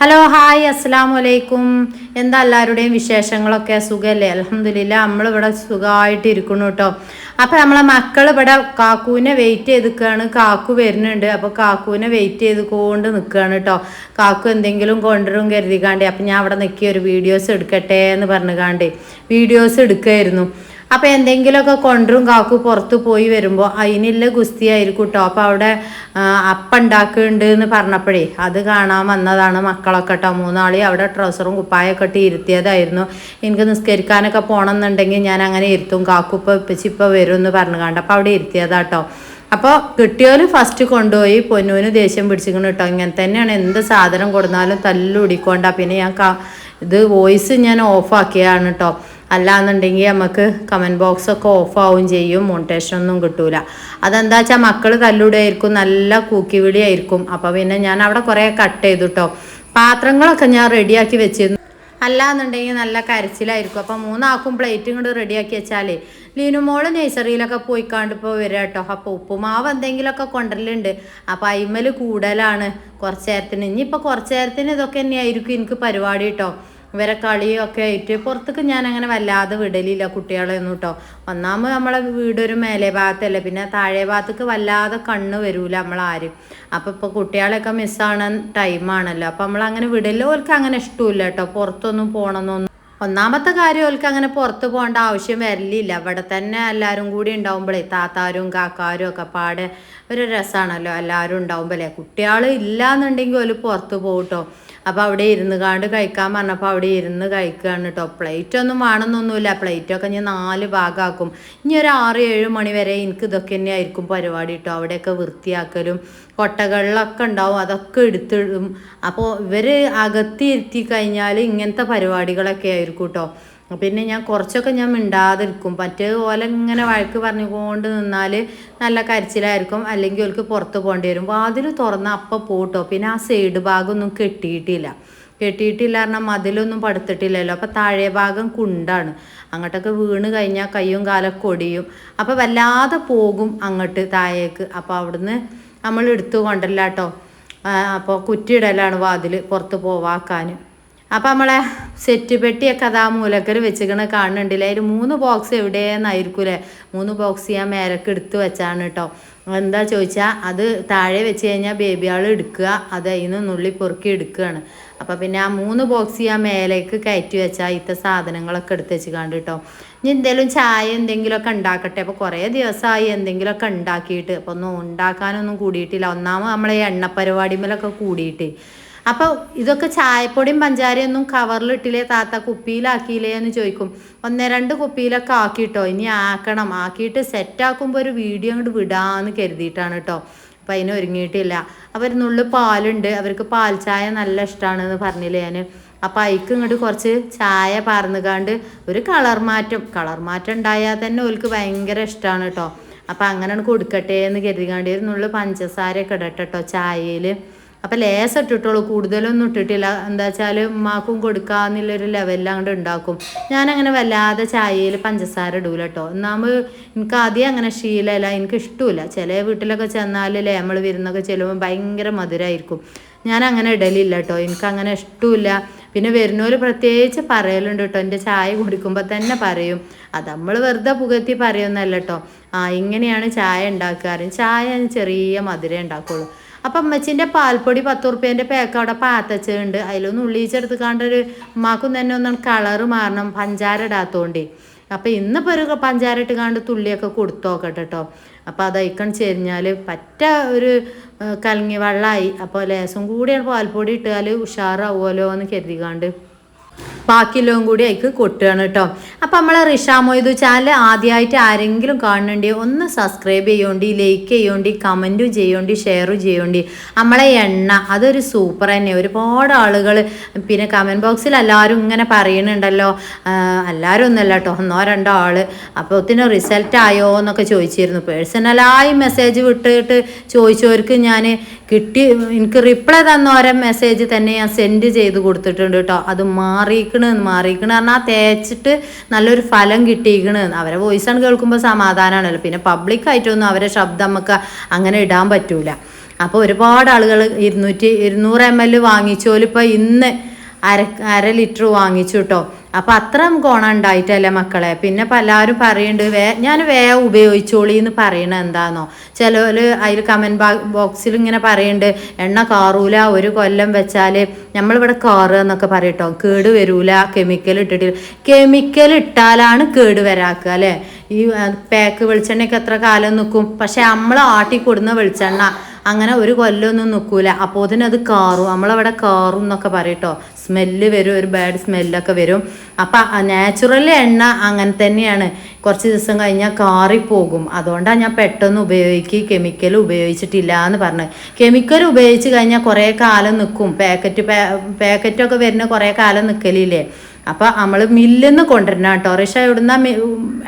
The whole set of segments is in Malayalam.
ഹലോ ഹായ് അസ്സാം വലൈക്കും എന്താ എല്ലാവരുടെയും വിശേഷങ്ങളൊക്കെ? സുഖമല്ലേ അലഹമില്ല നമ്മളിവിടെ സുഖമായിട്ട് ഇരിക്കുന്നു കേട്ടോ അപ്പോൾ നമ്മളെ മക്കൾ ഇവിടെ കാക്കൂനെ വെയിറ്റ് ചെയ്ത് നിൽക്കുകയാണ് കാക്കു വരുന്നുണ്ട്. അപ്പോൾ കാക്കൂനെ വെയിറ്റ് ചെയ്ത് കൊണ്ട് നിൽക്കുകയാണ് കേട്ടോ കാക്കു എന്തെങ്കിലും കൊണ്ടുവരും കരുതിക്കാണ്ട്. അപ്പം ഞാൻ അവിടെ നിൽക്കി ഒരു വീഡിയോസ് എടുക്കട്ടെ എന്ന് പറഞ്ഞു കാണ്ടേ വീഡിയോസ് എടുക്കുമായിരുന്നു അപ്പോൾ എന്തെങ്കിലുമൊക്കെ കൊണ്ടും കാക്കു പുറത്തു പോയി വരുമ്പോൾ ഗുസ്തി ആയിരിക്കും കേട്ടോ അപ്പോൾ അവിടെ അപ്പുണ്ടാക്കുന്നുണ്ട് എന്ന് പറഞ്ഞപ്പോഴേ അത് കാണാൻ വന്നതാണ് മക്കളൊക്കെ കേട്ടോ മൂന്നാളി അവിടെ ട്രൗസറും കുപ്പായൊക്കെ ഇട്ട് ഇരുത്തിയതായിരുന്നു. എനിക്ക് നിസ്കരിക്കാനൊക്കെ പോകണം എന്നുണ്ടെങ്കിൽ ഞാൻ അങ്ങനെ ഇരുത്തും. കാക്കു ഇപ്പോൾ ഇപ്പച്ചിപ്പോൾ വരും എന്ന് പറഞ്ഞു കണ്ട അപ്പോൾ അവിടെ ഇരുത്തിയതാട്ടോ അപ്പോൾ കിട്ടിയോൽ ഫസ്റ്റ് കൊണ്ടുപോയി. പൊന്നൂന് ദേഷ്യം പിടിച്ചിരിക്കണം കേട്ടോ ഇങ്ങനെ തന്നെയാണ് എന്ത് സാധനം കൊടുത്താലും തല്ലുടിക്കൊണ്ടാ പിന്നെ ഞാൻ ഇത് വോയിസ് ഞാൻ ഓഫാക്കിയാണ് കേട്ടോ അല്ലാന്നുണ്ടെങ്കിൽ നമുക്ക് കമന്റ് ബോക്സ് ഒക്കെ ഓഫ് ആവും ചെയ്യും. മോണിറ്റേഷൻ ഒന്നും കിട്ടൂല. അതെന്താ വെച്ചാൽ മക്കൾ തല്ലുടായിരിക്കും നല്ല കൂക്കി ആയിരിക്കും. അപ്പോൾ പിന്നെ ഞാൻ അവിടെ കുറേ കട്ട് ചെയ്തു കേട്ടോ പാത്രങ്ങളൊക്കെ ഞാൻ റെഡിയാക്കി വെച്ചിരുന്നു. അല്ലാന്നുണ്ടെങ്കിൽ നല്ല കരച്ചിലായിരിക്കും. അപ്പം മൂന്നാക്കും പ്ലേറ്റും കൂടെ റെഡിയാക്കി വെച്ചാലേ ലീനുമോൾ നഴ്സറിയിലൊക്കെ പോയിക്കാണ്ട് ഇപ്പോൾ വരിക കേട്ടോ അപ്പോൾ ഉപ്പുമാവ് എന്തെങ്കിലുമൊക്കെ കൊണ്ടുവരലുണ്ട്. അപ്പോൾ അയിമൽ കൂടുതലാണ് കുറച്ച് നേരത്തിന്. ഇനിയിപ്പോൾ കുറച്ച് നേരത്തിന് ഇതൊക്കെ തന്നെയായിരിക്കും എനിക്ക് പരിപാടി കേട്ടോ ഇവരെ കളിയൊക്കെ ആയിട്ട് പുറത്തേക്ക് ഞാൻ അങ്ങനെ വല്ലാതെ വിടലില്ല കുട്ടികളെ ഒന്നും കേട്ടോ ഒന്നാമത് നമ്മളെ വീട് ഒരു മേലെ ഭാഗത്തല്ലേ പിന്നെ താഴെ ഭാഗത്തേക്ക് വല്ലാതെ കണ്ണ് വരൂല നമ്മളാരും. അപ്പോൾ ഇപ്പോൾ കുട്ടികളെയൊക്കെ മിസ്സാണ് ടൈമാണല്ലോ. അപ്പോൾ നമ്മളങ്ങനെ വിടല്ലോ ഓർക്ക് അങ്ങനെ ഇഷ്ടമില്ല കേട്ടോ പുറത്തൊന്നും പോകണമെന്നൊന്നും ഒന്നാമത്തെ കാര്യം ഓൽക്ക് അങ്ങനെ പുറത്ത് പോകേണ്ട ആവശ്യം വരലില്ല. ഇവിടെ തന്നെ എല്ലാവരും കൂടി ഉണ്ടാവുമ്പോഴേ താത്താരും കാക്കാരും ഒക്കെ പാടെ ഒരു രസമാണല്ലോ എല്ലാവരും ഉണ്ടാവുമ്പോഴേ കുട്ടികൾ ഇല്ല എന്നുണ്ടെങ്കിൽ ഓൽ പുറത്ത് പോകട്ടോ അപ്പോൾ അവിടെ ഇരുന്ന് കാണ്ട് കഴിക്കാൻ പറഞ്ഞപ്പോൾ അവിടെ ഇരുന്ന് കഴിക്കുകയാണ് കേട്ടോ പ്ലേറ്റ് ഒന്നും വേണമെന്നൊന്നുമില്ല പ്ലേറ്റൊക്കെ ഞാൻ നാല് ഭാഗമാക്കും ഇനി ഒരു ആറ് ഏഴ് മണി വരെ എനിക്ക് ഇതൊക്കെ തന്നെ ആയിരിക്കും പരിപാടി കേട്ടോ അവിടെയൊക്കെ വൃത്തിയാക്കലും കൊട്ടകളിലൊക്കെ ഉണ്ടാവും. അതൊക്കെ എടുത്തിടും. അപ്പോൾ ഇവർ അകത്തിരുത്തി കഴിഞ്ഞാൽ ഇങ്ങനത്തെ പരിപാടികളൊക്കെ ആയിരിക്കും കേട്ടോ പിന്നെ ഞാൻ കുറച്ചൊക്കെ ഞാൻ മിണ്ടാതിരിക്കും. മറ്റേ പോലെ ഇങ്ങനെ വഴക്ക് പറഞ്ഞുകൊണ്ട് നിന്നാൽ നല്ല കരച്ചിലായിരിക്കും. അല്ലെങ്കിൽ അവർക്ക് പുറത്ത് പോകേണ്ടി വരും. വാതിൽ തുറന്ന് അപ്പം പോട്ടോ. പിന്നെ ആ സൈഡ് ഭാഗമൊന്നും കെട്ടിയിട്ടില്ല. കെട്ടിയിട്ടില്ല പറഞ്ഞാൽ മതിലൊന്നും പടുത്തിട്ടില്ലല്ലോ. അപ്പോൾ താഴെ ഭാഗം കുണ്ടാണ്. അങ്ങോട്ടൊക്കെ വീണ് കഴിഞ്ഞാൽ കയ്യും കാലൊക്കെ ഒടിയും. അപ്പോൾ വല്ലാതെ പോകും അങ്ങോട്ട് താഴേക്ക്. അപ്പോൾ അവിടുന്ന് നമ്മൾ എടുത്തു കൊണ്ടല്ല അപ്പോൾ കുറ്റിയിടലാണ് വാതിൽ പുറത്ത് പോവാക്കാൻ അപ്പം നമ്മളെ സെറ്റ് പെട്ടിയൊക്കെ അതാ മൂലക്കർ വെച്ചിക്കണ കാണുന്നുണ്ടല്ലേ? അതിൽ മൂന്ന് ബോക്സ് എവിടെയെന്നായിരിക്കൂലേ മൂന്ന് ബോക്സ് ഞാൻ മേലക്ക് എടുത്ത് വെച്ചാണ് കേട്ടോ എന്താ ചോദിച്ചാൽ അത് താഴെ വെച്ച് കഴിഞ്ഞാൽ ബേബി ആൾ എടുക്കുക അത് അതിൽ നുള്ളി പൊറുക്കി എടുക്കുകയാണ്. അപ്പം പിന്നെ ആ മൂന്ന് ബോക്സ് ഞാൻ മേലേക്ക് കയറ്റി വെച്ചാൽ ഇത്ത സാധനങ്ങളൊക്കെ എടുത്ത് വെച്ച് കണ്ട് കേട്ടോ ഇനി എന്തെങ്കിലും ചായ എന്തെങ്കിലുമൊക്കെ ഉണ്ടാക്കട്ടെ. അപ്പോൾ കുറേ ദിവസമായി എന്തെങ്കിലുമൊക്കെ ഉണ്ടാക്കിയിട്ട്. അപ്പോൾ ഒന്നും ഉണ്ടാക്കാനൊന്നും കൂടിയിട്ടില്ല. ഒന്നാമത് നമ്മളെ എണ്ണ പരിപാടിമേലൊക്കെ കൂടിയിട്ട്. അപ്പോൾ ഇതൊക്കെ ചായപ്പൊടിയും പഞ്ചാരയൊന്നും കവറിലിട്ടില്ലേ താത്ത കുപ്പിയിലാക്കിയില്ലേ എന്ന് ചോദിക്കും. ഒന്ന് രണ്ട് കുപ്പിയിലൊക്കെ ആക്കിയിട്ടോ? ഇനി ആക്കണം. ആക്കിയിട്ട് സെറ്റ് ആക്കുമ്പോൾ ഒരു വീഡിയോ അങ്ങോട്ട് വിടാന്ന് കരുതിയിട്ടാണ് കേട്ടോ അപ്പം അതിന് ഒരുങ്ങിയിട്ടില്ല. അവർ നുള്ളു പാലുണ്ട്. അവർക്ക് പാൽ ചായ നല്ല ഇഷ്ടമാണെന്ന് പറഞ്ഞില്ലേ ഞാൻ അപ്പൊ അയക്ക് ഇങ്ങോട്ട് കുറച്ച് ചായ പാർന്നുകാണ്ട് ഒരു കളർ മാറ്റം. കളർ മാറ്റം ഉണ്ടായാൽ തന്നെ ഓൽക്ക് ഭയങ്കര ഇഷ്ടമാണ് കേട്ടോ അപ്പൊ അങ്ങനെ കൊടുക്കട്ടെ എന്ന് കരുതി ഒരു പഞ്ചസാരയൊക്കെ ഇടട്ടോ ചായയിൽ അപ്പം ലേസം ഇട്ടിട്ടുള്ളൂ. കൂടുതലൊന്നും ഇട്ടിട്ടില്ല. എന്താ വെച്ചാൽ ഉമ്മാക്കും കൊടുക്കാന്നുള്ളൊരു ലെവലിൽ അങ്ങോട്ട് ഉണ്ടാക്കും ഞാനങ്ങനെ വല്ലാതെ ചായയിൽ പഞ്ചസാര ഇടൂല കേട്ടോ ഒന്നാമത് എനിക്ക് ആദ്യം അങ്ങനെ ശീലമല്ല എനിക്ക് ഇഷ്ടമില്ല ചില വീട്ടിലൊക്കെ ചെന്നാൽ നമ്മൾ വരുന്നൊക്കെ ചെല്ലുമ്പോൾ ഭയങ്കര മധുരമായിരിക്കും ഞാൻ അങ്ങനെ ഇടലില്ല കേട്ടോ എനിക്ക് അങ്ങനെ ഇഷ്ടമില്ല പിന്നെ വരുന്നവർ പ്രത്യേകിച്ച് പറയലുണ്ട് കേട്ടോ എന്റെ ചായ കുടിക്കുമ്പോൾ തന്നെ പറയും. അത് നമ്മൾ വെറുതെ പുകത്തി പറയുന്നല്ല കേട്ടോ ആ ഇങ്ങനെയാണ് ചായ ഉണ്ടാക്കാറ് ചായ ചെറിയ മധുരം ഉണ്ടാക്കുള്ളൂ അപ്പം അമ്മച്ചിന്റെ പാൽപ്പൊടി പത്ത് റുപ്യേന്റെ പാക്ക് അവിടെ പാത്തച്ചുണ്ട്. അതിലൊന്ന് ഉള്ളിച്ചെടുത്ത് കണ്ടൊരു ഉമ്മാക്കും തന്നെ ഒന്നാണ് കളറ് മാറണം പഞ്ചാര ഇടാത്തോണ്ടേ. അപ്പം ഇന്നിപ്പോൾ ഒരു പഞ്ചാര ഇട്ട് കണ്ട് തുള്ളിയൊക്കെ കൊടുത്തു നോക്കട്ടെ കേട്ടോ അപ്പോൾ അത് അയക്കണം ചെരിഞ്ഞാൽ പറ്റ ഒരു കലങ്ങി വെള്ളമായി അപ്പോൾ ലേസം കൂടിയാണ് പാൽപ്പൊടി ഇട്ടാൽ ഉഷാറാവുമല്ലോ എന്ന് കരുതിക്കാണ്ട് ബാക്കിയെല്ലാം കൂടി അതിക്ക് കൊട്ടുകയാണ് കേട്ടോ അപ്പം നമ്മളെ റിഷാ മൊയ്തു ചാനൽ ആദ്യമായിട്ട് ആരെങ്കിലും കാണുന്നുണ്ടെങ്കിൽ ഒന്ന് സബ്സ്ക്രൈബ് ചെയ്യോണ്ടി ലൈക്ക് ചെയ്യോണ്ടി കമന്റും ചെയ്യോണ്ടി ഷെയറും ചെയ്യോണ്ടി. നമ്മളെ എണ്ണ അതൊരു സൂപ്പർ തന്നെ. ഒരുപാട് ആളുകൾ പിന്നെ കമന്റ് ബോക്സിൽ എല്ലാവരും ഇങ്ങനെ പറയുന്നുണ്ടല്ലോ. എല്ലാവരും ഒന്നല്ല കേട്ടോ ഒന്നോ രണ്ടോ ആൾ അപ്പോൾ ഒത്തിരി റിസൾട്ട് ആയോ എന്നൊക്കെ ചോദിച്ചിരുന്നു. പേഴ്സണലായി മെസ്സേജ് വിട്ടിട്ട് ചോദിച്ചവർക്ക് ഞാൻ കിട്ടി എനിക്ക് റിപ്ലൈ തന്ന ഓരോ മെസ്സേജ് തന്നെ ഞാൻ സെൻഡ് ചെയ്ത് കൊടുത്തിട്ടുണ്ട് കേട്ടോ അത് മാറിയിക്കണ് മാറിയിക്കണ് പറഞ്ഞാൽ തേച്ചിട്ട് നല്ലൊരു ഫലം കിട്ടിയിക്കണ് അവരെ വോയിസ് ആണ് കേൾക്കുമ്പോൾ സമാധാനമാണല്ലോ പിന്നെ പബ്ലിക് ആയിട്ടൊന്നും അവരെ ശബ്ദം നമുക്ക് അങ്ങനെ ഇടാൻ പറ്റൂല. അപ്പോൾ ഒരുപാട് ആളുകൾ ഇരുന്നൂറ്റി ഇരുന്നൂറ് എം എൽ വാങ്ങിച്ചോലിപ്പോൾ ഇന്ന് അര അര ലിറ്റർ വാങ്ങിച്ചു കേട്ടോ അപ്പം അത്ര ഗുണം ഉണ്ടായിട്ടല്ല മക്കളെ? പിന്നെ പലരും പറയുന്നുണ്ട് വേ ഞാൻ വേ ഉപയോഗിച്ചോളി എന്ന് പറയണ എന്താണോ ചില അതിൽ കമന്റ് ബോക്സിൽ ഇങ്ങനെ പറയുന്നുണ്ട് എണ്ണ കാറൂല ഒരു കൊല്ലം വെച്ചാൽ നമ്മളിവിടെ കാറ് എന്നൊക്കെ പറയട്ടോ. കേട് വരൂല കെമിക്കൽ ഇട്ടിട്ട്. കെമിക്കൽ ഇട്ടാലാണ് കേട് വരാക്കുക അല്ലേ? ഈ പാക്ക് വെളിച്ചെണ്ണയൊക്കെ എത്ര കാലം നിൽക്കും പക്ഷെ നമ്മൾ ആട്ടി കൊടുന്ന വെളിച്ചെണ്ണ അങ്ങനെ ഒരു കൊല്ലമൊന്നും നിൽക്കൂല അപ്പോൾ അതിനത് കാറും. നമ്മളവിടെ കാറും എന്നൊക്കെ പറയട്ടോ. സ്മെല്ല് വരും ഒരു ബാഡ് സ്മെല്ലൊക്കെ വരും. അപ്പം നാച്ചുറൽ എണ്ണ അങ്ങനെ തന്നെയാണ്. കുറച്ച് ദിവസം കഴിഞ്ഞാൽ കാറിപ്പോകും അതുകൊണ്ടാണ് ഞാൻ പെട്ടെന്ന് ഉപയോഗിക്കുക കെമിക്കൽ ഉപയോഗിച്ചിട്ടില്ല എന്ന് പറഞ്ഞത് കെമിക്കൽ ഉപയോഗിച്ച് കഴിഞ്ഞാൽ കുറേ കാലം നിൽക്കും പാക്കറ്റ് പാക്കറ്റൊക്കെ വരുന്ന കുറേ കാലം നിൽക്കലില്ലേ അപ്പോൾ നമ്മൾ മില്ലെന്ന് കൊണ്ടുവരണം കേട്ടോ. റിഷ ഇവിടുന്ന്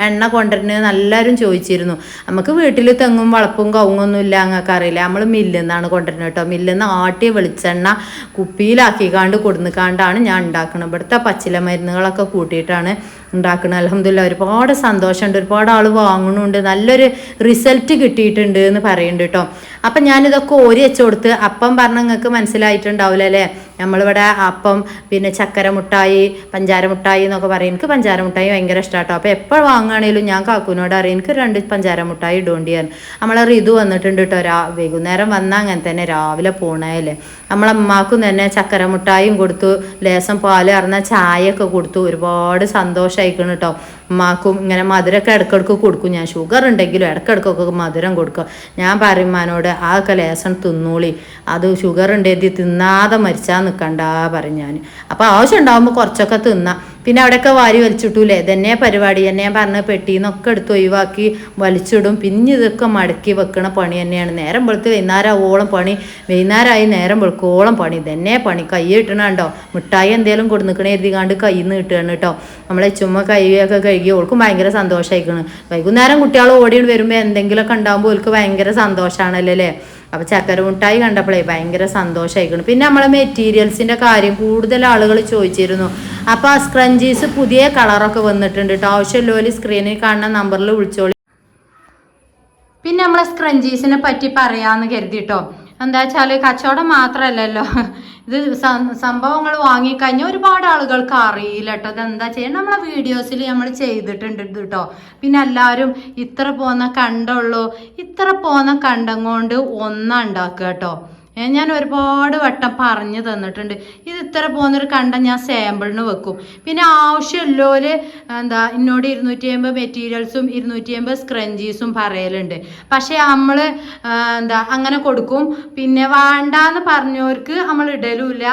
എണ്ണ കൊണ്ടുവരുന്നത് എല്ലാവരും ചോദിച്ചിരുന്നു. നമുക്ക് വീട്ടിൽ തെങ്ങും വളപ്പും കവുങ്ങൊന്നും ഇല്ല അങ്ങക്ക് അറിയില്ല. നമ്മൾ മില്ലിൽ നിന്നാണ് കൊണ്ടുവരുന്നത് കേട്ടോ. മില്ലിൽ നിന്ന് ആട്ടിയ വെളിച്ചെണ്ണ കുപ്പിയിലാക്കിക്കാണ്ട് കൊടുന്നിക്കാണ്ടാണ് ഞാൻ ഉണ്ടാക്കുന്നത് ഇവിടുത്തെ പച്ചില മരുന്നുകളൊക്കെ കൂട്ടിയിട്ടാണ് ഉണ്ടാക്കുന്നത് അലഹമില്ല ഒരുപാട് സന്തോഷമുണ്ട്. ഒരുപാട് ആൾ വാങ്ങണുണ്ട് നല്ലൊരു റിസൾട്ട് കിട്ടിയിട്ടുണ്ട് എന്ന് പറയുന്നുണ്ട് കേട്ടോ അപ്പം ഞാനിതൊക്കെ ഓരി വെച്ച് കൊടുത്ത് അപ്പം പറഞ്ഞ നിങ്ങൾക്ക് മനസ്സിലായിട്ടുണ്ടാവില്ല അല്ലേ? നമ്മളിവിടെ അപ്പം പിന്നെ ചക്കര മുട്ടായി പഞ്ചാര മുട്ടായി എന്നൊക്കെ പറയും. എനിക്ക് പഞ്ചാര മുട്ടായി ഭയങ്കര ഇഷ്ടമാട്ടോ അപ്പോൾ എപ്പോൾ വാങ്ങുകയാണെങ്കിലും ഞാൻ കാക്കുവിനോട് അറിയാം എനിക്ക് രണ്ട് പഞ്ചാര മുട്ടായി ഇടുകൊണ്ടിയാണ് നമ്മളെ ഋതു വന്നിട്ടുണ്ട് കേട്ടോ രാ വൈകുന്നേരം വന്നാൽ അങ്ങനെ തന്നെ രാവിലെ പോണേല്ലേ നമ്മളെ അമ്മാക്കും തന്നെ ചക്കര മുട്ടായും കൊടുത്തു ലേസം പാൽ അറിഞ്ഞ ചായയൊക്കെ കൊടുത്തു. ഒരുപാട് സന്തോഷമായിക്കണം കേട്ടോ ഉമ്മാക്കും ഇങ്ങനെ മധുരമൊക്കെ ഇടയ്ക്കിടയ്ക്ക് കൊടുക്കും. ഞാൻ ഷുഗർ ഉണ്ടെങ്കിലും ഇടയ്ക്കിടയ്ക്കൊക്കെ മധുരം കൊടുക്കും. ഞാൻ പറയുമ്മാനോട് ആ ലേസം തിന്നോളി. അത് ഷുഗർ ഉണ്ടെങ്കിൽ തിന്നാതെ മരിച്ചാൽ നിൽക്കണ്ട പറയും ഞാൻ അപ്പോൾ ആവശ്യം ഉണ്ടാകുമ്പോൾ കുറച്ചൊക്കെ തിന്നാം. പിന്നെ അവിടെയൊക്കെ വാരി വലിച്ചിട്ടൂലേ? ഇതന്നെ പരിപാടി. തന്നെ ഞാൻ പറഞ്ഞ പെട്ടിന്നൊക്കെ എടുത്ത് ഒഴിവാക്കി വലിച്ചിടും. പിന്നെ ഇതൊക്കെ മടക്കി വെക്കണ പണി തന്നെയാണ്. നേരം വെളുത്ത് ഓളം പണി. വൈകുന്നേരമായി നേരം വെളുക്കോളം പണി. ഇതന്നെ പണി. കൈ കിട്ടണുണ്ടോ മിഠായി എന്തേലും കൊടുന്നിക്കണേ എഴുതിക്കാണ്ട് കയ്യിൽ നിന്ന് കിട്ടുകയാണ് കേട്ടോ. നമ്മളെ ചുമ്മ കൈയൊക്കെ കഴുകി ഓൾക്കും ഭയങ്കര സന്തോഷമായിക്കണ് വൈകുന്നേരം കുട്ടികൾ ഓടി വരുമ്പോൾ എന്തെങ്കിലുമൊക്കെ ഉണ്ടാകുമ്പോൾ ഓൾക്ക് ഭയങ്കര സന്തോഷമാണല്ലോ അല്ലേ? അപ്പോൾ ചക്കര മുട്ടായി കണ്ടപ്പോഴേ ഭയങ്കര സന്തോഷമായിക്കണം പിന്നെ നമ്മളെ മെറ്റീരിയൽസിന്റെ കാര്യം കൂടുതൽ ആളുകൾ ചോദിച്ചിരുന്നു. അപ്പോൾ ആ സ്ക്രഞ്ചീസ് പുതിയ കളറൊക്കെ വന്നിട്ടുണ്ട് കേട്ടോ ആവശ്യമുള്ളവർ സ്ക്രീനിൽ കാണുന്ന നമ്പറിൽ വിളിച്ചോളി. പിന്നെ നമ്മളെ സ്ക്രഞ്ചീസിനെ പറ്റി പറയാന്ന് കരുതിട്ടോ. എന്താ വെച്ചാൽ കച്ചവടം മാത്രമല്ലല്ലോ ഇത് സംഭവങ്ങൾ വാങ്ങിക്കഴിഞ്ഞാൽ ഒരുപാട് ആളുകൾക്ക് അറിയില്ല കേട്ടോ ഇതെന്താ ചെയ്യണം നമ്മളെ വീഡിയോസിൽ നമ്മൾ ചെയ്തിട്ടുണ്ട് ഇത് കേട്ടോ പിന്നെ എല്ലാവരും ഇത്ര പോന്ന കണ്ടുള്ളൂ ഇത്ര പോന്ന കണ്ടം കൊണ്ട് കേട്ടോ ഞാൻ ഒരുപാട് വട്ടം പറഞ്ഞു തന്നിട്ടുണ്ട്. ഇത് ഇത്ര പോകുന്നൊരു കണ്ട ഞാൻ സാമ്പിളിന് വെക്കും. പിന്നെ ആവശ്യമുള്ളവര് എന്താ എന്നോട് ഇരുന്നൂറ്റി അമ്പത് മെറ്റീരിയൽസും ഇരുന്നൂറ്റി അമ്പത് സ്ക്രഞ്ചീസും പറയലുണ്ട്. പക്ഷേ നമ്മൾ എന്താ അങ്ങനെ കൊടുക്കും. പിന്നെ വേണ്ടാന്ന് പറഞ്ഞവർക്ക് നമ്മൾ ഇടലുമില്ല.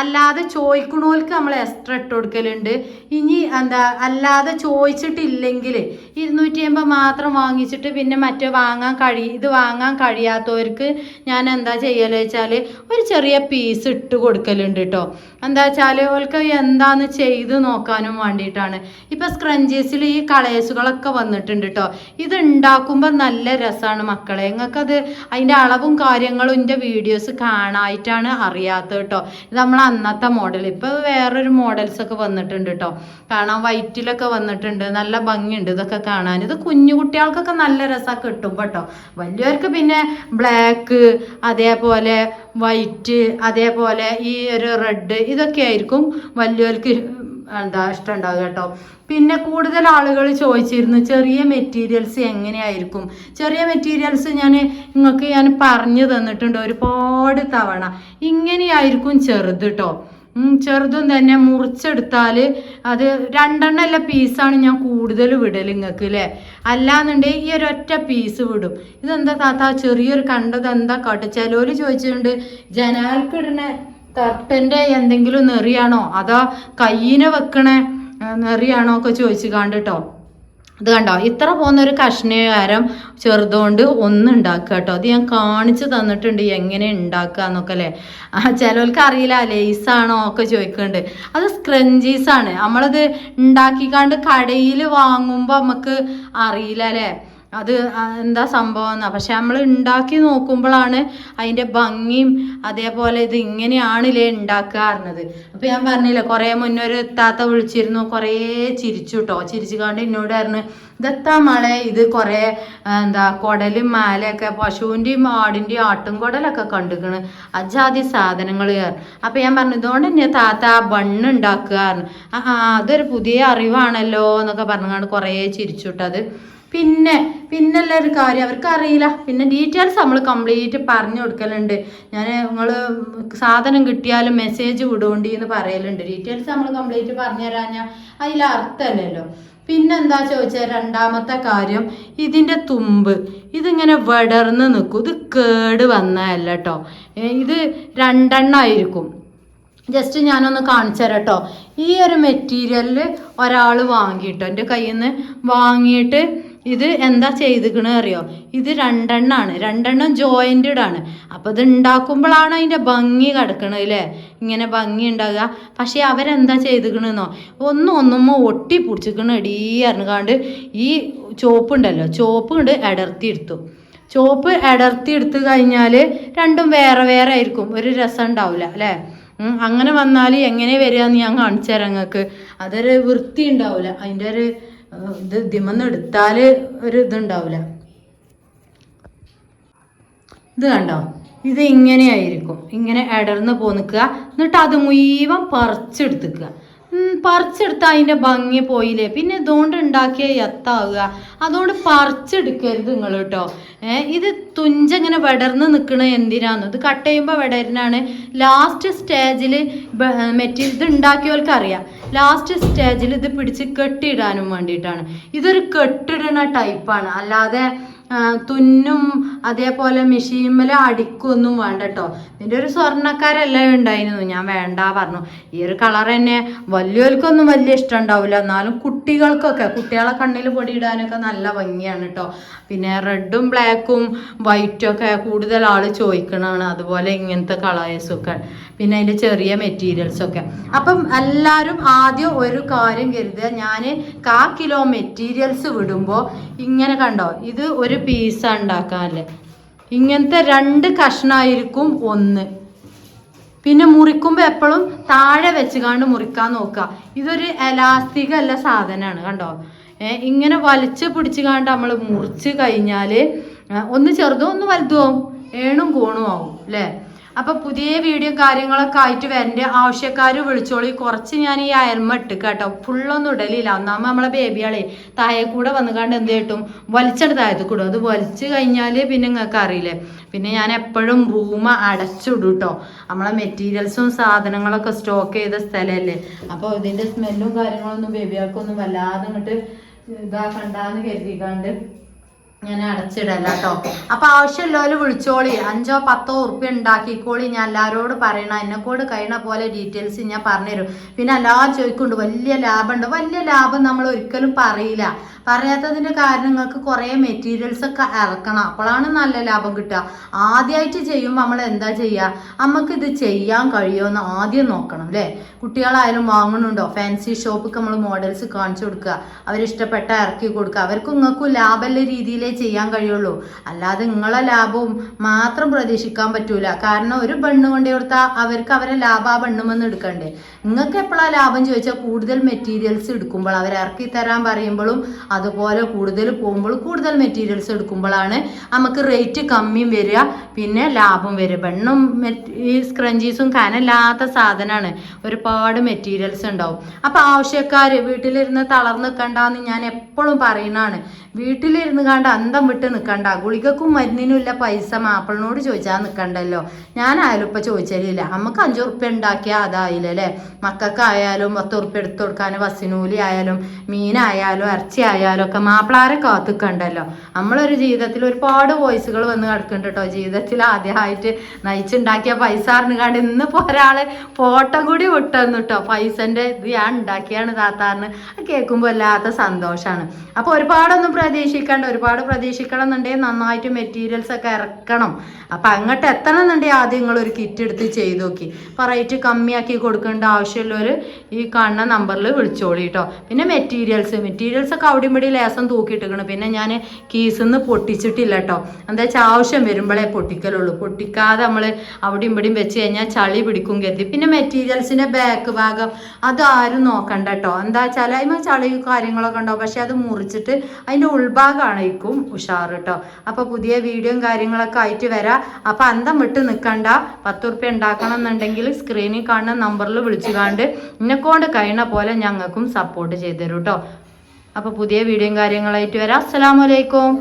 അല്ലാതെ ചോദിക്കണോൽക്ക് നമ്മൾ എക്സ്ട്രാ ഇട്ട് കൊടുക്കലുണ്ട്. ഇനി എന്താ അല്ലാതെ ചോദിച്ചിട്ടില്ലെങ്കിൽ ഇരുന്നൂറ്റി അമ്പത് മാത്രം വാങ്ങിച്ചിട്ട് പിന്നെ മറ്റേ വാങ്ങാൻ കഴി ഇത് വാങ്ങാൻ കഴിയാത്തവർക്ക് ഞാൻ എന്താ ചെയ്യൽ വെച്ചാൽ ഒരു ചെറിയ പീസ് ഇട്ട് കൊടുക്കലുണ്ട് കേട്ടോ എന്താ വെച്ചാൽ ഓൾക്ക് എന്താന്ന് ചെയ്ത് നോക്കാനും വേണ്ടിയിട്ടാണ്. ഇപ്പം സ്ക്രഞ്ചീസിൽ ഈ കളേഴ്സുകളൊക്കെ വന്നിട്ടുണ്ട് കേട്ടോ ഇത് ഉണ്ടാക്കുമ്പോൾ നല്ല രസമാണ് മക്കളെ. നിങ്ങൾക്കത് അതിന്റെ അളവും കാര്യങ്ങളും എന്റെ വീഡിയോസ് കാണാനായിട്ടാണ് അറിയാത്തത് കേട്ടോ നമ്മൾ അന്നത്തെ മോഡൽ ഇപ്പോൾ വേറൊരു മോഡൽസ് ഒക്കെ വന്നിട്ടുണ്ട് കേട്ടോ കാണാൻ വൈറ്റിലൊക്കെ വന്നിട്ടുണ്ട്. നല്ല ഭംഗിയുണ്ട് ഇതൊക്കെ കാണാൻ. ഇത് കുഞ്ഞു കുട്ടികൾക്കൊക്കെ നല്ല രസമൊക്കെ കിട്ടും കേട്ടോ. വലിയവർക്ക് പിന്നെ ബ്ലാക്ക് അതേപോലെ വൈറ്റ് അതേപോലെ ഈ ഒരു റെഡ് ഇതൊക്കെ ആയിരിക്കും വലിയവർക്ക് എന്താ ഇഷ്ടം ഉണ്ടാവുക കേട്ടോ. പിന്നെ കൂടുതൽ ആളുകൾ ചോദിച്ചിരുന്നു ചെറിയ മെറ്റീരിയൽസ് എങ്ങനെയായിരിക്കും? ചെറിയ മെറ്റീരിയൽസ് ഞാൻ നിങ്ങൾക്ക് ഞാൻ പറഞ്ഞു തന്നിട്ടുണ്ട് ഒരുപാട് തവണ. ഇങ്ങനെയായിരിക്കും ചെറുത് കേട്ടോ ചെറുതും തന്നെ മുറിച്ചെടുത്താൽ അത് രണ്ടെണ്ണല്ല പീസാണ് ഞാൻ കൂടുതൽ വിടൽ നിങ്ങൾക്ക് അല്ലേ അല്ലാന്നുണ്ടെങ്കിൽ ഈ ഒരൊറ്റ പീസ് വിടും. ഇതെന്താ താത്ത? ചെറിയൊരു കണ്ടത് എന്താ കാട്ടെ ചിലവർ ചോദിച്ചിട്ടുണ്ട് ജനാൽക്കിടണ തട്ടന്റെ എന്തെങ്കിലും നെറിയാണോ? അതോ കയ്യിനെ വെക്കണ നെറിയാണോ ഒക്കെ ചോദിച്ചു കണ്ടിട്ടോ ഇത് കണ്ടോ? ഇത്ര പോകുന്ന ഒരു കഷ്ണകാരം ചെറുതുകൊണ്ട് ഒന്ന് ഉണ്ടാക്കുക കേട്ടോ അത് ഞാൻ കാണിച്ചു തന്നിട്ടുണ്ട് എങ്ങനെ ഉണ്ടാക്കുക എന്നൊക്കെ അല്ലേ? ആ ചിലവർക്ക് അറിയില്ല ലേസാണോ ഒക്കെ ചോദിക്കുന്നുണ്ട് അത് സ്ക്രഞ്ചീസാണ് നമ്മളത് ഉണ്ടാക്കിക്കാണ്ട് കടയിൽ വാങ്ങുമ്പോൾ നമുക്ക് അറിയില്ല അല്ലേ? അത് എന്താ സംഭവം എന്നാ പക്ഷെ നമ്മൾ ഉണ്ടാക്കി നോക്കുമ്പോഴാണ് അതിന്റെ ഭംഗിയും അതേപോലെ ഇത് ഇങ്ങനെയാണില്ലേ ഉണ്ടാക്കുക പറഞ്ഞത് അപ്പം ഞാൻ പറഞ്ഞില്ലേ കുറേ മുന്നേ ഒരു താത്ത വിളിച്ചിരുന്നു കുറേ ചിരിച്ചു കേട്ടോ ചിരിച്ചു കണ്ട് എന്നോട് പറഞ്ഞു ഇതെത്താ മളെ ഇത് കുറേ എന്താ കുടലും മാലയൊക്കെ പശുവിന്റെയും ആടിന്റെയും ആട്ടും കുടലൊക്കെ കണ്ടുക്കണ്. അജാതി സാധനങ്ങൾ അപ്പം ഞാൻ പറഞ്ഞു ഇതുകൊണ്ട് തന്നെ താത്ത ബണ്ണ് ഉണ്ടാക്കുക ആ അതൊരു പുതിയ അറിവാണല്ലോ എന്നൊക്കെ പറഞ്ഞുകൊണ്ട് കുറേ ചിരിച്ചു കേട്ടോ അത്. പിന്നെ പിന്നല്ല ഒരു കാര്യം അവർക്ക് അറിയില്ല പിന്നെ ഡീറ്റെയിൽസ് നമ്മൾ കംപ്ലീറ്റ് പറഞ്ഞു കൊടുക്കലുണ്ട്. ഞാൻ നിങ്ങൾ സാധനം കിട്ടിയാലും മെസ്സേജ് വിടുകൊണ്ടി എന്ന് പറയലുണ്ട്. ഡീറ്റെയിൽസ് നമ്മൾ കംപ്ലീറ്റ് പറഞ്ഞു തരാഞ്ഞാൽ അതിൽ അർത്ഥമല്ലല്ലോ പിന്നെന്താ ചോദിച്ചാൽ രണ്ടാമത്തെ കാര്യം ഇതിന്റെ തുമ്പ്. ഇതിങ്ങനെ വിടർന്ന് നിൽക്കും ഇത് കേട് വന്നതല്ല കേട്ടോ ഇത് രണ്ടെണ്ണമായിരിക്കും ജസ്റ്റ് ഞാനൊന്ന് കാണിച്ചു തരാം കേട്ടോ ഈ ഒരു മെറ്റീരിയലിൽ ഒരാൾ വാങ്ങിയിട്ടോ എന്റെ കയ്യിൽ നിന്ന് വാങ്ങിയിട്ട് ഇത് എന്താ ചെയ്തിക്കണ അറിയോ? ഇത് രണ്ടെണ്ണമാണ് രണ്ടെണ്ണം ജോയിന്റഡ് ആണ്. അപ്പോൾ ഇത് ഉണ്ടാക്കുമ്പോഴാണ് അതിന്റെ ഭംഗി കിടക്കണത് അല്ലേ? ഇങ്ങനെ ഭംഗി ഉണ്ടാകുക. പക്ഷേ അവരെന്താ ചെയ്തിക്കണെന്നോ? ഒന്നും ഒന്നുമ്മ ഒട്ടി പിടിച്ചിക്കണ ഇടീ അറിഞ്ഞുകാണ്ട് ഈ ചോപ്പ് ഉണ്ടല്ലോ ചോപ്പ് കൊണ്ട് അടർത്തി എടുത്തു ചോപ്പ് അടർത്തി എടുത്തു കഴിഞ്ഞാൽ രണ്ടും വേറെ വേറെ ആയിരിക്കും. ഒരു രസം ഉണ്ടാവില്ല അല്ലേ? അങ്ങനെ വന്നാൽ എങ്ങനെ വരിക എന്ന് ഞാൻ കാണിച്ചു തരാം നിങ്ങൾക്ക് അതൊരു വൃത്തി ഉണ്ടാവില്ല അതിന്റെ ഒരു ഇത് ഇതിമെന്ന് എടുത്താൽ ഒരു ഇതുണ്ടാവില്ല ഇത് കണ്ടോ? ഇത് ഇങ്ങനെയായിരിക്കും ഇങ്ങനെ ഇടർന്ന് പോ നിൽക്കുക എന്നിട്ട് അത് മുഴുവൻ പറിച്ചെടുത്തുക്കുക. പറിച്ചെടുത്ത് അതിന്റെ ഭംഗി പോയില്ലേ? പിന്നെ ഇതുകൊണ്ട് ഉണ്ടാക്കിയ എത്താവുക അതുകൊണ്ട് പറിച്ചെടുക്കരുത് നിങ്ങൾ കേട്ടോ ഏർ ഇത് തുഞ്ചങ്ങനെ വിടർന്ന് നിൽക്കണ എന്തിനാന്ന്? ഇത് കട്ട് ചെയ്യുമ്പോൾ വിടരുന്നാണ്. ലാസ്റ്റ് സ്റ്റേജിൽ മെറ്റീരിയൽ ഇത് ഉണ്ടാക്കിയവർക്ക് അറിയാം ലാസ്റ്റ് സ്റ്റേജിൽ ഇത് പിടിച്ച് കെട്ടിയിടാനും വേണ്ടിയിട്ടാണ്. ഇതൊരു കെട്ടിടണ ടൈപ്പാണ് അല്ലാതെ തുന്നും അതേപോലെ മെഷീൻമേൽ അടിക്കൊന്നും വേണ്ട കേട്ടോ ഇതിന്റെ ഒരു സ്വർണക്കാരെല്ലാം ഉണ്ടായിരുന്നു. ഞാൻ വേണ്ട പറഞ്ഞു. ഈ ഒരു കളർ തന്നെ വലിയവർക്കൊന്നും വലിയ ഇഷ്ടം ഉണ്ടാവില്ല എന്നാലും കുട്ടികൾക്കൊക്കെ കുട്ടികളെ കണ്ണിൽ പൊടിയിടാനൊക്കെ നല്ല ഭംഗിയാണ് കേട്ടോ പിന്നെ റെഡും ബ്ലാക്കും വൈറ്റും ഒക്കെ കൂടുതൽ ആൾ ചോദിക്കണതാണ്. അതുപോലെ ഇങ്ങനത്തെ കളേഴ്സൊക്കെ പിന്നെ അതിന്റെ ചെറിയ മെറ്റീരിയൽസൊക്കെ അപ്പം എല്ലാവരും ആദ്യം ഒരു കാര്യം കരുതുക. ഞാൻ കാ കിലോ മെറ്റീരിയൽസ് വിടുമ്പോൾ ഇങ്ങനെ കണ്ടോ? ഇത് ഒരു പീസാണ് ഉണ്ടാക്കാനല്ലേ? ഇങ്ങനത്തെ രണ്ട് കഷ്ണമായിരിക്കും ഒന്ന്. പിന്നെ മുറിക്കുമ്പോൾ എപ്പോഴും താഴെ വെച്ച് കണ്ട് മുറിക്കാൻ നോക്കുക. ഇതൊരു എലാസ്റ്റിക് അല്ല സാധനമാണ് കണ്ടോ? ഇങ്ങനെ വലിച്ച് പിടിച്ച് കണ്ട് നമ്മൾ മുറിച്ച് കഴിഞ്ഞാൽ ഒന്ന് ചെറുതും ഒന്ന് വലുതും ആവും. ഏണും കോണും ആവും അല്ലേ? അപ്പൊ പുതിയ വീഡിയോ കാര്യങ്ങളൊക്കെ ആയിട്ട് വരേണ്ട ആവശ്യക്കാർ വിളിച്ചോളി. കുറച്ച് ഞാൻ ഈ അയർമ ഇട്ട് കേട്ടോ ഫുള്ളൊന്നും ഇടലില്ല. ഒന്നാമ നമ്മളെ ബേബിയാളെ താഴെ കൂടെ വന്നുകാണ്ട് എന്ത് കിട്ടും? വലിച്ചെടുത്ത് താഴത്ത് കൂടും. അത് വലിച്ചു കഴിഞ്ഞാൽ പിന്നെ നിങ്ങൾക്ക് അറിയില്ലേ. പിന്നെ ഞാൻ എപ്പോഴും റൂം അടച്ചിടും കേട്ടോ നമ്മളെ മെറ്റീരിയൽസും സാധനങ്ങളൊക്കെ സ്റ്റോക്ക് ചെയ്ത സ്ഥലമല്ലേ അപ്പോൾ ഇതിന്റെ സ്മെല്ലും കാര്യങ്ങളൊന്നും ബേബികൾക്കൊന്നും വല്ലാതെ ഇങ്ങോട്ട് ഇതാക്കണ്ടെന്ന് കരുതിക്കാണ്ട് ഞാൻ അടച്ചിടല്ല കേട്ടോ അപ്പൊ ആവശ്യമുള്ളവര് വിളിച്ചോളി. അഞ്ചോ പത്തോ ഉറുപ്പ്യ ഉണ്ടാക്കിക്കോളി. ഞാൻ എല്ലാവരോട് പറയണം എന്നെക്കൂട് കഴിയണ പോലെ ഡീറ്റെയിൽസ് ഞാൻ പറഞ്ഞുതരും. പിന്നെ എല്ലാവരും ചോദിക്കുന്നുണ്ട്. വലിയ ലാഭമുണ്ട്. വലിയ ലാഭം നമ്മൾ ഒരിക്കലും പറയില്ല. പറയാത്തതിന്റെ കാരണം നിങ്ങൾക്ക് കുറേ മെറ്റീരിയൽസ് ഒക്കെ ഇറക്കണം. അപ്പോഴാണ് നല്ല ലാഭം കിട്ടുക. ആദ്യമായിട്ട് ചെയ്യുമ്പോൾ നമ്മൾ എന്താ ചെയ്യുക? നമുക്ക് ഇത് ചെയ്യാൻ കഴിയുമെന്ന് ആദ്യം നോക്കണം അല്ലേ? കുട്ടികളായാലും വാങ്ങണുണ്ടോ ഫാൻസി ഷോപ്പൊക്കെ നമ്മൾ മോഡൽസ് കാണിച്ചു കൊടുക്കുക. അവരിഷ്ടപ്പെട്ട ഇറക്കി കൊടുക്കുക. അവർക്ക് നിങ്ങൾക്കും ലാഭമുള്ള രീതിയിലേ ചെയ്യാൻ കഴിയുള്ളൂ. അല്ലാതെ നിങ്ങളെ ലാഭവും മാത്രം പ്രതീക്ഷിക്കാൻ പറ്റൂല. കാരണം ഒരു പെണ്ണ് കൊണ്ടു കൊടുത്താൽ അവർക്ക് അവരെ ലാഭം ആ ബണ്ണുമെന്ന് എടുക്കണ്ടേ. നിങ്ങൾക്ക് എപ്പോഴാണ് ലാഭം ചോദിച്ചാൽ കൂടുതൽ മെറ്റീരിയൽസ് എടുക്കുമ്പോൾ അവർ ഇറക്കി തരാൻ പറയുമ്പോഴും അതുപോലെ കൂടുതൽ പോകുമ്പോൾ കൂടുതൽ മെറ്റീരിയൽസ് എടുക്കുമ്പോഴാണ് നമുക്ക് റേറ്റ് കമ്മിയും വരിക. പിന്നെ ലാഭം വരിക. ബണ്ണും ഈ സ്ക്രഞ്ചീസും കനല്ലാത്ത സാധനമാണ്. ഒരുപാട് മെറ്റീരിയൽസ് ഉണ്ടാവും. അപ്പോൾ ആവശ്യക്കാർ വീട്ടിലിരുന്ന് തളർന്ന് നിൽക്കണ്ടെന്ന് ഞാൻ എപ്പോഴും പറയുന്നതാണ്. വീട്ടിലിരുന്ന് കണ്ട് അന്തം വിട്ട് നിൽക്കണ്ട ഗുളികക്കും മരുന്നിനും ഇല്ല പൈസ മാപ്പിളിനോട് ചോദിച്ചാൽ നിൽക്കണ്ടല്ലോ ഞാനായാലും ഇപ്പം ചോദിച്ചാലില്ല. നമുക്ക് അഞ്ച് ഉറുപ്പ്യ ഉണ്ടാക്കിയാൽ അതായില്ലല്ലേ മക്കൾക്കായാലും പത്ത് ഉറുപ്പ്യ എടുത്തു കൊടുക്കാൻ ബസ്സിനൂലി ആയാലും മീനായാലും ഇറച്ചി ആയാലും ഒക്കെ മാപ്പിളാരെ കാത്തുക്കണ്ടല്ലോ. നമ്മളൊരു ജീവിതത്തിൽ ഒരുപാട് വോയിസുകൾ വന്ന് കിടക്കുന്നുണ്ട് കേട്ടോ ജീവിതത്തിൽ ആദ്യമായിട്ട് നയിച്ചുണ്ടാക്കിയ പൈസ അറിഞ്ഞുകാണ്ട് ഇന്നിപ്പോൾ ഒരാൾ ഫോട്ടോ കൂടി വിട്ടെന്ന് കേട്ടോ പൈസന്റെ ഇത് ഞാൻ ഉണ്ടാക്കിയാണ് താത്താറിന് കേൾക്കുമ്പോൾ വല്ലാത്ത സന്തോഷമാണ് അപ്പോൾ ഒരുപാടൊന്നും പ്രതീക്ഷിക്കാണ്ട്. ഒരുപാട് പ്രതീക്ഷിക്കണം എന്നുണ്ടെങ്കിൽ നന്നായിട്ട് മെറ്റീരിയൽസ് ഒക്കെ ഇറക്കണം. അപ്പം അങ്ങോട്ട് എത്തണം എന്നുണ്ടെങ്കിൽ ആദ്യം നിങ്ങൾ ഒരു കിറ്റ് എടുത്ത് ചെയ്ത് നോക്കി. അപ്പോൾ റേറ്റ് കമ്മിയാക്കി കൊടുക്കേണ്ട ആവശ്യമുള്ളവർ ഈ കാണുന്ന നമ്പറിൽ വിളിച്ചോളി കേട്ടോ പിന്നെ മെറ്റീരിയൽസ് മെറ്റീരിയൽസ് ഒക്കെ അവിടെ ഇവിടെ ലേസം തൂക്കിയിട്ടിരിക്കണം. പിന്നെ ഞാൻ കീസിൽ നിന്ന് പൊട്ടിച്ചിട്ടില്ല കേട്ടോ എന്താ വെച്ചാൽ ആവശ്യം വരുമ്പോഴേ പൊട്ടിക്കലുള്ളൂ. പൊട്ടിക്കാതെ നമ്മൾ അവിടെയും ഇവിടെയും വെച്ച് കഴിഞ്ഞാൽ ചളി പിടിക്കും കരുതി. പിന്നെ മെറ്റീരിയൽസിന്റെ ബാക്ക് ഭാഗം അത് ആരും നോക്കണ്ട കേട്ടോ എന്താ വെച്ചാൽ അതിന് ചളി കാര്യങ്ങളൊക്കെ ഉണ്ടാവും. പക്ഷെ അത് മുറിച്ചിട്ട് അതിന്റെ ഉൾഭാഗമായിരിക്കും ഉഷാർ കേട്ടോ അപ്പോൾ പുതിയ വീഡിയോയും കാര്യങ്ങളൊക്കെ ആയിട്ട് വരാം. അപ്പോൾ അന്തം വിട്ട് നിൽക്കണ്ട പത്ത് ഉറുപ്പ്യ ഉണ്ടാക്കണം എന്നുണ്ടെങ്കിൽ സ്ക്രീനിൽ കാണുന്ന നമ്പറിൽ വിളിച്ചു കാണ്ട് എന്നെക്കൊണ്ട് കഴിയണ പോലെ ഞങ്ങൾക്കും സപ്പോർട്ട് ചെയ്തു തരും കേട്ടോ അപ്പോൾ പുതിയ വീഡിയോയും കാര്യങ്ങളായിട്ട് വരാം. അസ്സലാമലൈക്കും